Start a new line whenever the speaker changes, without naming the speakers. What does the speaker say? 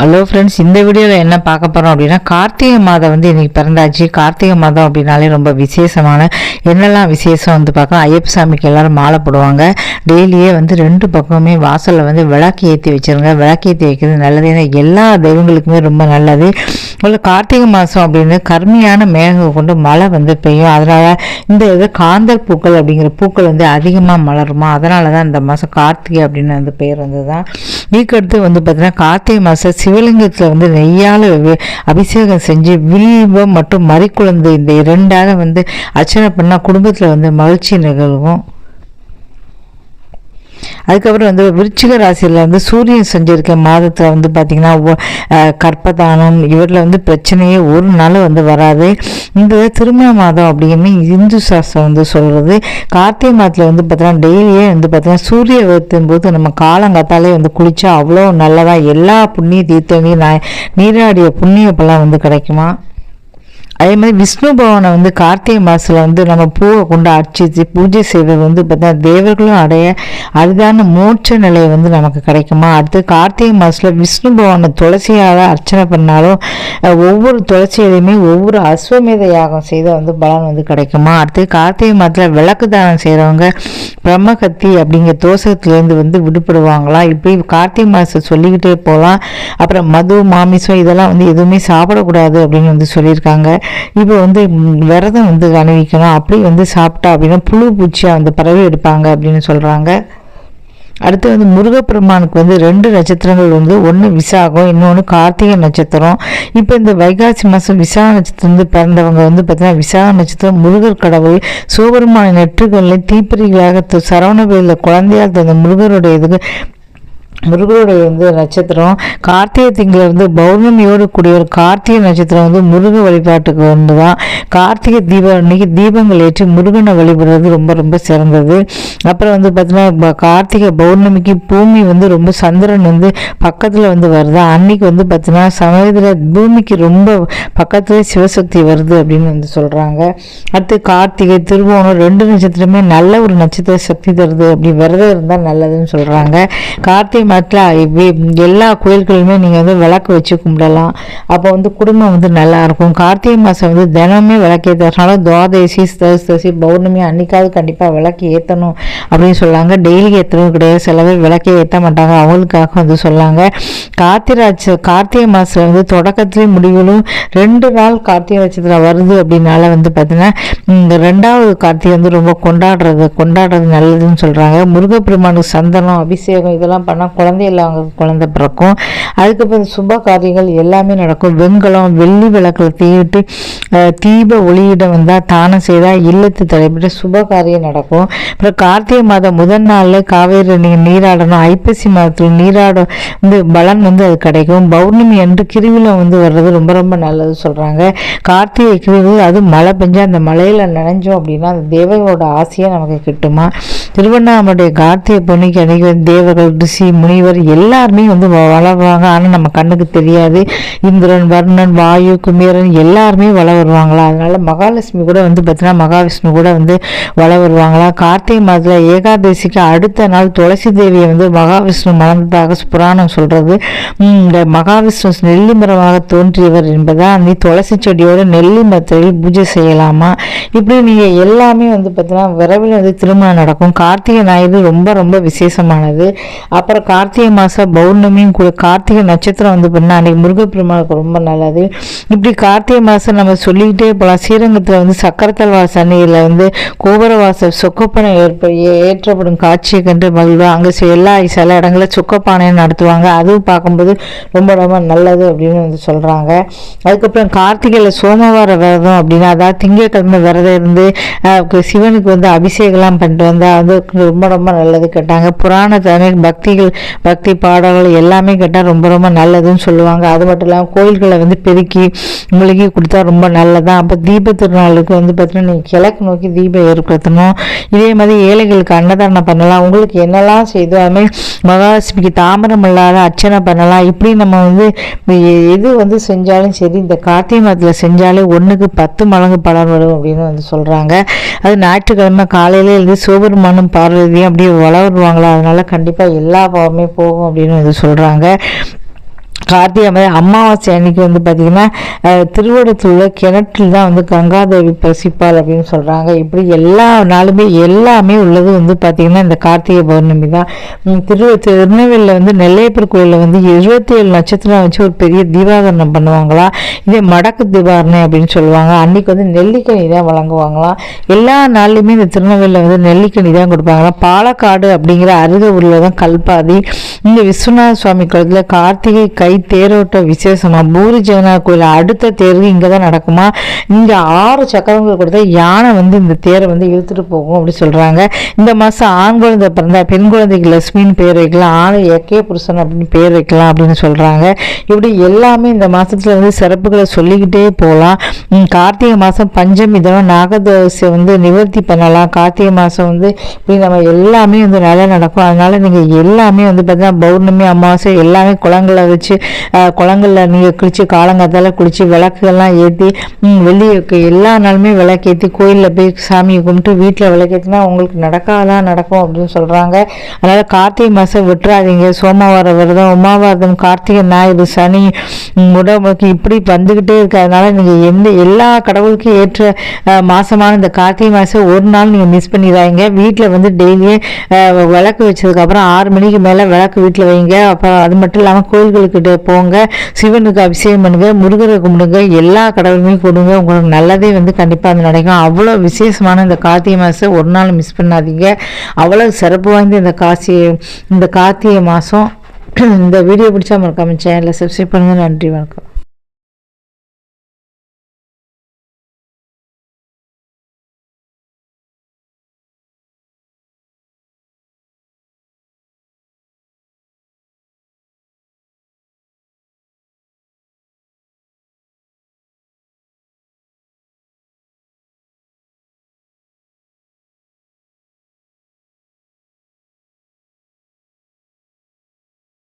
Hello friends இந்த வீடியோவில் என்ன பார்க்க போகிறோம் அப்படின்னா கார்த்திகை மாதம் வந்து இன்றைக்கி பிறந்தாச்சு. கார்த்திகை மாதம் அப்படின்னாலே ரொம்ப விசேஷமான என்னெல்லாம் விசேஷம் வந்து பார்க்கலாம் ஐயப்ப சாமிக்கு எல்லோரும் மாலை போடுவாங்க. டெய்லியே வந்து ரெண்டு பக்கமுமே வாசலில் வந்து விளக்கு ஏற்றி வச்சிருங்க. விளக்கு ஏற்றி வைக்கிறது நல்லது. ஏன்னா எல்லா தெய்வங்களுக்குமே ரொம்ப நல்லது. உள்ள கார்த்திகை மாதம் அப்படின்னு கருமையான மேகம் கொண்டு மழை வந்து பெய்யும். அதனால் இந்த இது காந்தல் பூக்கள் அப்படிங்கிற பூக்கள் வந்து அதிகமாக மலருமா? அதனால தான் இந்த மாதம் கார்த்திகை அப்படின்னு அந்த பெயர் வந்து தான் இதுக்கடுத்து வந்து பார்த்திங்கன்னா கார்த்திகை மாதம் சிவலிங்கத்தில் வந்து நெய்யால் அபிஷேகம் செஞ்சு வில்வம் மற்றும் மறிக்குழந்தை இந்த இரண்டாக வந்து அர்ச்சனை பண்ணால் குடும்பத்தில் வந்து மகிழ்ச்சி நிகழ்வும். அதுக்கப்புறம் வந்து விருச்சிக ராசியில் வந்து சூரியன் செஞ்சிருக்க மாதத்தில் வந்து பார்த்திங்கன்னா கற்பதானம் இவரில் வந்து பிரச்சனையே ஒரு நாள் வந்து வராது. இந்த திருமண மாதம் அப்படின்னு இந்து சாஸ்திரம் வந்து சொல்கிறது கார்த்திகை மாதத்தில் வந்து பார்த்தீங்கன்னா டெய்லியே வந்து பார்த்தீங்கன்னா சூரிய உதயத்தின் போது நம்ம காலங்காத்தாலே வந்து குளித்தா அவ்வளோ நல்லதாக எல்லா புண்ணிய தீர்த்தங்களையும் நான் நீராடிய புண்ணிய பலம் வந்து கிடைக்குமா? அதே மாதிரி விஷ்ணு பவனை வந்து கார்த்திகை மாதத்தில் வந்து நம்ம பூவை கொண்டு அர்ச்சித்து பூஜை செய்வது வந்து பார்த்தா தேவர்களும் அடைய அதுதான மோட்ச நிலை வந்து நமக்கு கிடைக்குமா? அடுத்து கார்த்திகை மாதத்தில் விஷ்ணு பவனை துளசியால் அர்ச்சனை பண்ணாலும் ஒவ்வொரு துளசியிலையுமே ஒவ்வொரு அஸ்வமேத யாகம் செய்தால் வந்து பலன் வந்து கிடைக்குமா? அடுத்து கார்த்திகை மாதத்தில் விளக்கு தானம் செய்கிறவங்க பிரம்மகத்தி அப்படிங்கிற தோசகத்துலேருந்து வந்து விடுபடுவாங்களாம் இப்படி கார்த்திகை மாதம் சொல்லிக்கிட்டே போகலாம் அப்புறம் மது மாமிசம் இதெல்லாம் வந்து எதுவுமே சாப்பிடக்கூடாது அப்படின்னு வந்து சொல்லியிருக்காங்க. இப்போ வந்து விரதம் வந்து அணிவிக்கணும் அப்படி வந்து சாப்பிட்டா அப்படின்னா புழு பூச்சியாக வந்து பரவி எடுப்பாங்க அப்படின்னு சொல்கிறாங்க அடுத்து வந்து முருகப்பெருமானுக்கு வந்து ரெண்டு நட்சத்திரங்கள் வந்து ஒன்று விசாகம் இன்னொன்று கார்த்திகை நட்சத்திரம். இப்போ இந்த வைகாசி மாதம் விசாக நட்சத்திரம் வந்து பிறந்தவங்க வந்து பார்த்தீங்கன்னா விசாக நட்சத்திரம் முருகர் கடவுள் சிவபெருமான நெற்றுகளில் தீப்பிரிகளாக து- சரவணபதியில் குழந்தையால் தந்த முருகருடைய இதுக்கு முருகருடைய வந்து நட்சத்திரம் கார்த்திகை திங்களை வந்து பௌர்ணமியோடு கூடிய ஒரு கார்த்திகை நட்சத்திரம் வந்து முருக வழிபாட்டுக்கு வந்து தான் கார்த்திகை தீபம் அன்னைக்கு தீபங்கள் ஏற்றி முருகனை வழிபடுறது ரொம்ப ரொம்ப சிறந்தது. அப்புறம் வந்து பார்த்தீங்கன்னா ப- கார்த்திகை பௌர்ணமிக்கு பூமி வந்து ரொம்ப சந்திரன் வந்து பக்கத்தில் வந்து வருது. அன்னைக்கு வந்து பார்த்தீங்கன்னா சமயத்தில் பூமிக்கு ரொம்ப பக்கத்தில் சிவசக்தி வருது அப்படின்னு வந்து சொல்கிறாங்க அடுத்து கார்த்திகை திருவோணம் ரெண்டு நட்சத்திரமே நல்ல ஒரு நட்சத்திர சக்தி தருது. அப்படி விரதம் இருந்தால் நல்லதுன்னு சொல்கிறாங்க கார்த்திகை மாதத்தில் எல்லா கோயில்களுமே நீங்கள் வந்து விளக்கு வச்சு கும்பிடலாம். அப்போ வந்து குடும்பம் வந்து நல்லா இருக்கும். கார்த்திகை மாதம் வந்து தினமே விளக்கு ஏற்றுறதுனால துவாதசி தசி பௌர்ணமி அன்னைக்காவது கண்டிப்பாக விளக்கு ஏற்றணும் அப்படின்னு சொல்லுவாங்க டெய்லி ஏற்றவும் கிடையாது. சில பேர் விளக்கே ஏற்ற மாட்டாங்க. அவங்களுக்காக வந்து சொல்லாங்க. கார்த்திராட்ச கார்த்திகை மாதத்தில் வந்து தொடக்கத்துலேயும் முடிவிலும் ரெண்டு நாள் கார்த்திகை நட்சத்திரம் வருது அப்படின்னால வந்து பார்த்தீங்கன்னா இந்த ரெண்டாவது கார்த்திகை வந்து ரொம்ப கொண்டாடுறது கொண்டாடுறது நல்லதுன்னு சொல்கிறாங்க முருகப்பெருமானுக்கு சந்தனம் அபிஷேகம் இதெல்லாம் பண்ணால் குழந்தை இல்லாத குழந்தை பிறக்கும். அதுக்கப்புறம் சுப காரியங்கள் எல்லாமே நடக்கும். வெண்கலம் வெள்ளி விளக்கில் தீவிட்டு தீப ஒளியிடம் வந்தால் தானம் செய்தால் இல்லத்து தலைப்பிட்டு சுப காரியம் நடக்கும். அப்புறம் கார்த்திகை மாதம் முதல் நாளில் காவேரி நீங்கள் நீராடணும் ஐப்பசி மாதத்தில் நீராட வந்து பலன் வந்து அது கிடைக்கும். பௌர்ணமி அன்று கிருவிலம் வந்து வர்றது ரொம்ப ரொம்ப நல்லது சொல்கிறாங்க கார்த்திகை கிருவி அது மழை பெஞ்சால் அந்த மலையில் நனைஞ்சோம் அப்படின்னா அந்த தேவர்களோட ஆசையாக நமக்கு கிட்டுமா? திருவண்ணாமலை கார்த்திகை பொன்னிக்கு அன்றைக்கி வந்து தேவர்கள் ரிஷி முனிவர் எல்லாருமே வந்து வ- வளருவாங்க. ஆனால் நம்ம கண்ணுக்கு தெரியாது. இந்திரன் வர்ணன் வாயு குமேரன் எல்லாருமே வள வருவாங்களா அதனால மகாலட்சுமி கூட வந்து பார்த்தீங்கன்னா மகாவிஷ்ணு கூட வந்து வள வருவாங்களா கார்த்திகை மாதத்தில் ஏகாதசிக்கு அடுத்த நாள் துளசி தேவியை வந்து மகாவிஷ்ணு மணந்ததாக புராணம் சொல்கிறது இந்த மகாவிஷ்ணு நெல்லி மரமாக தோன்றியவர் என்பதால் நீ துளசி செடியோட நெல்லி மரத்தில் பூஜை செய்யலாமா? இப்படி நீங்கள் எல்லாமே வந்து பார்த்தீங்கன்னா விரைவில் வந்து திருமணம் நடக்கும். கார்த்திகை ஞாயிறு ரொம்ப ரொம்ப விசேஷமானது. அப்புறம் கார்த்திகை மாதம் பௌர்ணமியும் கூட கார்த்திகை நட்சத்திரம் வந்து பண்ணால் அன்றைக்கி முருகப்பெருமானுக்கு ரொம்ப நல்லது. இப்படி கார்த்திகை மாதம் நம்ம சொல்லிக்கிட்டே போகலாம் ஸ்ரீரங்கத்தில் வந்து சக்கரத்தல் வாசனையில் வந்து கோபுரவாசல் சொக்கப்பனை ஏற்ப ஏற்றப்படும் காட்சியை கண்டு மகிழ்வா அங்கே எல்லா சில இடங்களில் சொக்கப்பானையும் நடத்துவாங்க. அதுவும் பார்க்கும்போது ரொம்ப ரொம்ப நல்லது அப்படின்னு வந்து சொல்கிறாங்க அதுக்கப்புறம் கார்த்திகையில் சோமவார விரதம் அப்படின்னா அதாவது திங்கட்கிழமை விரதம் இருந்து சிவனுக்கு வந்து அபிஷேகம்லாம் பண்ணிட்டு வந்தால் அது ரொம்ப ரொம்ப நல்லது கேட்டாங்க. புராணத்தானே பக்திகள் பக்தி பாடல்கள் எல்லாமே கேட்டால் ரொம்ப ரொம்ப நல்லதுன்னு சொல்லுவாங்க. அது மட்டும் இல்லாமல் கோயில்களை வந்து பெருக்கி முழுகி கொடுத்தா ரொம்ப நல்லதான் அப்போ தீப திருநாளுக்கு வந்து பார்த்தீங்கன்னா நீங்கள் கிழக்கு நோக்கி தீபம் ஏற்படுத்தணும். இதே மாதிரி ஏழைகளுக்கு அன்னதானம் பண்ணலாம். உங்களுக்கு என்னெல்லாம் செய்தோ அதுமாதிரி மகாலட்சுமிக்கு தாமரம் இல்லாத அர்ச்சனை பண்ணலாம். இப்படி நம்ம வந்து எ- எது வந்து செஞ்சாலும் சரி இந்த கார்த்திகை மாதத்தில் செஞ்சாலே ஒன்றுக்கு பத்து மடங்கு பலன் வரும் அப்படின்னு வந்து சொல்கிறாங்க அது ஞாயிற்றுக்கிழமை காலையில இருந்து சிவபெருமானும் பார்வதியும் அப்படியே வள அதனால் கண்டிப்பாக எல்லா பாவமே போகும் அப்படின்னு வந்து சொல்கிறாங்க கார்த்திகை அமாவாசை அன்னைக்கு வந்து பார்த்திங்கன்னா திருவடத்துல கிணற்றில் தான் வந்து கங்காதேவி பசிப்பாள் அப்படின்னு சொல்கிறாங்க இப்படி எல்லா நாளுமே எல்லாமே உள்ளது வந்து பார்த்திங்கன்னா இந்த கார்த்திகை பௌர்ணமி தான். திரு திருநெல்வேலியில் வந்து நெல்லையப்பர் கோயிலில் வந்து எழுபத்தி ஏழு நட்சத்திரம் வச்சு ஒரு பெரிய தீபாகரணம் பண்ணுவாங்களாம் இதே மடக்கு தீபாரணை அப்படின்னு சொல்லுவாங்க. அன்னைக்கு வந்து நெல்லிக்கனி தான் வழங்குவாங்களாம் எல்லா நாளுமே இந்த திருநெல்வேலியில் வந்து நெல்லிக்கனி தான் கொடுப்பாங்களாம் பாலக்காடு அப்படிங்கிற அருக ஊரில் தான் கல்பாதி. இந்த விஸ்வநாத சுவாமி குளத்தில் கார்த்திகை கை தேரோட்ட விசேஷமா? பூரி ஜெகநாத் கோயில் அடுத்த தேர் இங்கே தான் நடக்குமா? இங்கே ஆறு சக்கரங்கள் கொடுத்த யானை வந்து இந்த தேரை வந்து இழுத்துட்டு போகும் அப்படி சொல்கிறாங்க இந்த மாதம் ஆண் குழந்தை பிறந்தா பெண் குழந்தைக்கு லட்சுமின்னு பேர் வைக்கலாம் ஆண் ஏகே புருஷன் அப்படின்னு பேர் வைக்கலாம் அப்படின்னு சொல்கிறாங்க இப்படி எல்லாமே இந்த மாதத்தில் வந்து சிறப்புகளை சொல்லிக்கிட்டே போகலாம் கார்த்திகை மாதம் பஞ்சமி தவிர நாகதோசை வந்து நிவர்த்தி பண்ணலாம். கார்த்திகை மாதம் வந்து இப்படி நம்ம எல்லாமே வந்து நல்லா நடக்கும். அதனால் நீங்கள் எல்லாமே வந்து பார்த்தீங்கன்னா பௌர்ணமி அமாவாசை எல்லாமே குளங்களை வச்சு குளங்கள்ல நீங்கள் குளித்து காலங்காத்தால குளித்து விளக்குகள்லாம் ஏற்றி வெள்ளி எல்லா நாளுமே விளக்கேற்றி கோயிலில் போய் சாமியை கும்பிட்டு வீட்டில் விளக்கேற்றினா உங்களுக்கு நடக்காதான் நடக்கும் அப்படின்னு சொல்கிறாங்க அதனால் கார்த்திகை மாதம் விட்டுறாதீங்க. சோமவார விரதம் உமாவாரதம் கார்த்திகை ஞாயிறு சனி உடம்புக்கு இப்படி வந்துக்கிட்டே இருக்கிறதுனால நீங்கள் எந்த எல்லா கடவுளுக்கும் ஏற்ற மாதமான இந்த கார்த்திகை மாதம் ஒரு நாள் நீங்கள் மிஸ் பண்ணிடாதீங்க. வீட்டில் வந்து டெய்லியே விளக்கு வச்சதுக்கப்புறம் ஆறு மணிக்கு மேலே விளக்கு வீட்டில் வைங்க. அப்புறம் அது மட்டும் இல்லாமல் கோயில்களுக்கு போங்க சிவனுக்கு அபிஷேகம் பண்ணுங்க முருகரை கும்பிடுங்க எல்லா கடவுளுமே கொடுங்க உங்களுக்கு நல்லதே வந்து கண்டிப்பாக அது நடக்கும். அவ்வளோ விசேஷமான இந்த கார்த்திகை மாதம் ஒரு நாள் மிஸ் பண்ணாதீங்க. அவ்வளோ சிறப்பு வாய்ந்த இந்த காசி இந்த கார்த்திகை மாதம் இந்த வீடியோ பிடிச்சா மறக்காம சேனலில் சப்ஸ்கிரைப் பண்ணுங்கள் நன்றி வணக்கம்.